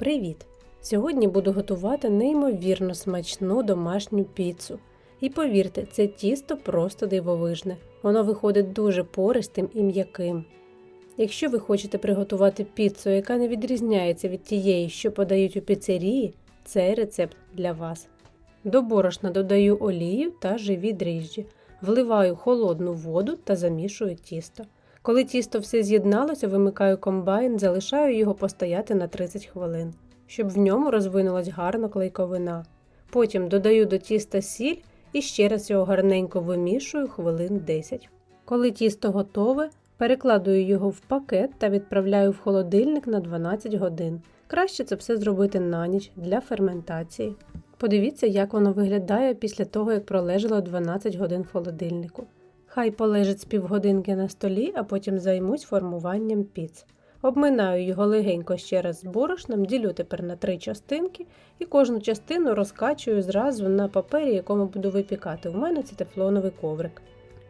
Привіт! Сьогодні буду готувати неймовірно смачну домашню піцу. І повірте, це тісто просто дивовижне. Воно виходить дуже пористим і м'яким. Якщо ви хочете приготувати піцу, яка не відрізняється від тієї, що подають у піцерії, цей рецепт для вас. До борошна додаю олію та живі дріжджі, вливаю холодну воду та замішую тісто. Коли тісто все з'єдналося, вимикаю комбайн, залишаю його постояти на 30 хвилин, щоб в ньому розвинулась гарна клейковина. Потім додаю до тіста сіль і ще раз його гарненько вимішую хвилин 10. Коли тісто готове, перекладую його в пакет та відправляю в холодильник на 12 годин. Краще це все зробити на ніч для ферментації. Подивіться, як воно виглядає після того, як пролежало 12 годин в холодильнику. Хай полежить з півгодинки на столі, а потім займусь формуванням піц. Обминаю його легенько ще раз з борошном, ділю тепер на три частинки і кожну частину розкачую зразу на папері, якому буду випікати. У мене це тефлоновий коврик.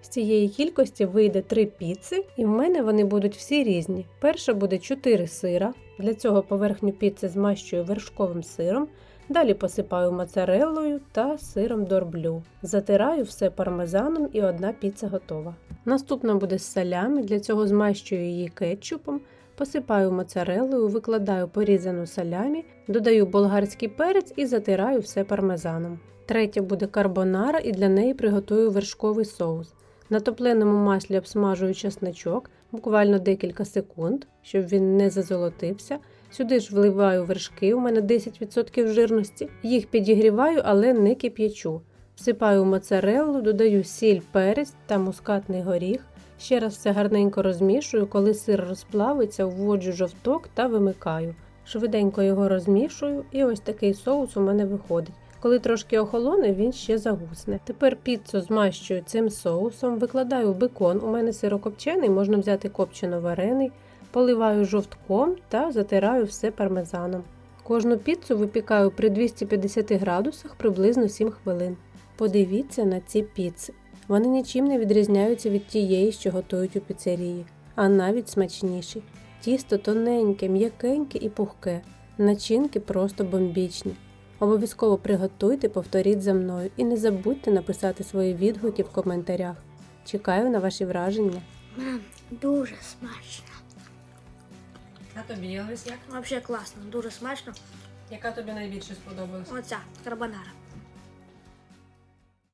З цієї кількості вийде три піци, і в мене вони будуть всі різні. Перша буде 4 сира. Для цього поверхню піци змащую вершковим сиром. Далі посипаю моцареллою та сиром дорблю. Затираю все пармезаном і одна піца готова. Наступна буде з салями, для цього змащую її кетчупом, посипаю моцареллою, викладаю порізану салямі, додаю болгарський перець і затираю все пармезаном. Третя буде карбонара і для неї приготую вершковий соус. На топленому маслі обсмажую чесночок буквально декілька секунд, щоб він не зазолотився. Сюди ж вливаю вершки, у мене 10% жирності. Їх підігріваю, але не кип'ячу. Всипаю моцареллу, додаю сіль, перець та мускатний горіх. Ще раз все гарненько розмішую, коли сир розплавиться, вводжу жовток та вимикаю. Швиденько його розмішую, і ось такий соус у мене виходить. Коли трошки охолоне, він ще загусне. Тепер піцу змащую цим соусом, викладаю бекон. У мене сирокопчений, можна взяти копчено варений, поливаю жовтком та затираю все пармезаном. Кожну піцу випікаю при 250 градусах приблизно 7 хвилин. Подивіться на ці піци. Вони нічим не відрізняються від тієї, що готують у піцерії, а навіть смачніші. Тісто тоненьке, м'якеньке і пухке, начинки просто бомбічні. Обов'язково приготуйте, повторіть за мною і не забудьте написати свої відгуки в коментарях. Чекаю на ваші враження. Мам, дуже смачно. А тобі Єлис, як? Взагалі класно, дуже смачно. Яка тобі найбільше сподобалась? Оця карбонара.